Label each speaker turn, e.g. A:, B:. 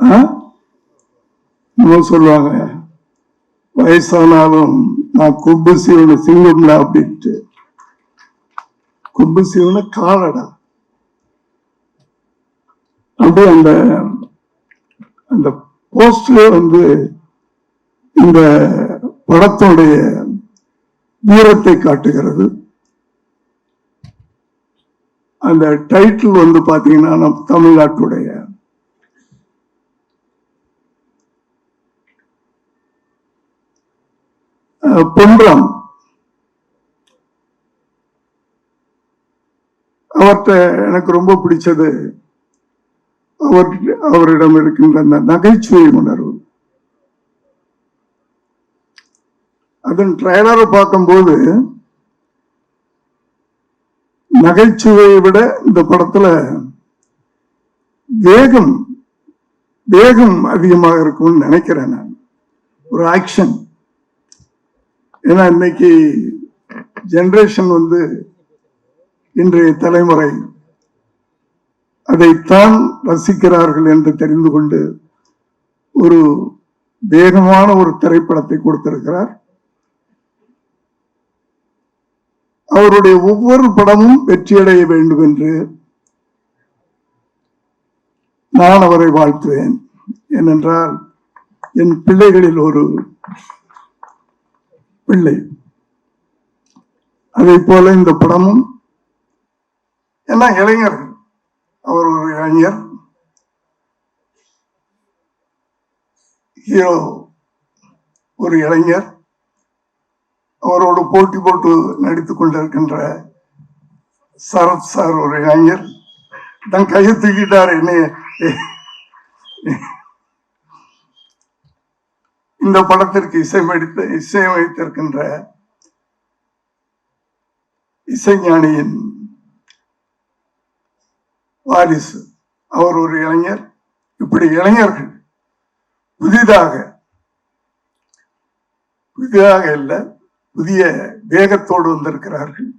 A: ஆ? இன்னும் சொல்லுவாங்க. வயசானாலும் நான் குப்பு சீவன சிங்கம்டா அப்படின்ட்டு குப்பு சீவன காலடா. அப்படியே அந்த அந்த போஸ்டர் வந்து இந்த படத்தோடைய வீரத்தை காட்டுகிறது. அந்த டைட்டில் வந்து பார்த்தீங்கன்னா நம் தமிழ்நாட்டுடைய அஹ், அவர்கிட்ட எனக்கு ரொம்ப பிடிச்சது அவர் அவரிடம் இருக்கின்ற அந்த நகைச்சுவை உணர்வு. அதன் ட்ரைலரை பார்க்கும்போது நகைச்சுவையை விட இந்த படத்துல வேகம் வேகம் அதிகமாக இருக்கும்னு நினைக்கிறேன் நான். ஒரு ஆக்ஷன் ஏன்னா இன்னைக்கு ஜென்ரேஷன் வந்து இன்றைய தலைமுறை அதைத்தான் ரசிக்கிறார்கள் என்று தெரிந்து கொண்டு ஒரு வேகமான ஒரு திரைப்படத்தை கொடுத்திருக்கிறார். அவருடைய ஒவ்வொரு படமும் வெற்றியடைய வேண்டும் என்று நான் அவரை வாழ்த்துவேன். ஏனென்றால் என் பிள்ளைகளில் ஒரு பிள்ளை அதை போல இந்த படமும் எல்லாம் இளைஞர் அவர் ஒரு இளைஞர் ஹீரோ ஒரு இளைஞர் அவரோடு போட்டி போட்டு நடித்துக் கொண்டிருக்கின்ற சரத் சார் ஒரு இளைஞர். தன் கையை தூக்கிட்டார் என்ன இந்த படத்திற்கு இசையமைத்து இசையமைத்திருக்கின்ற இசைஞானியின் வாரிசு. அவர் ஒரு இளைஞர். இப்படி இளைஞர்கள் புதிதாக புதிதாக இல்லை புதிய வேகத்தோடு வந்திருக்கிறார்கள்.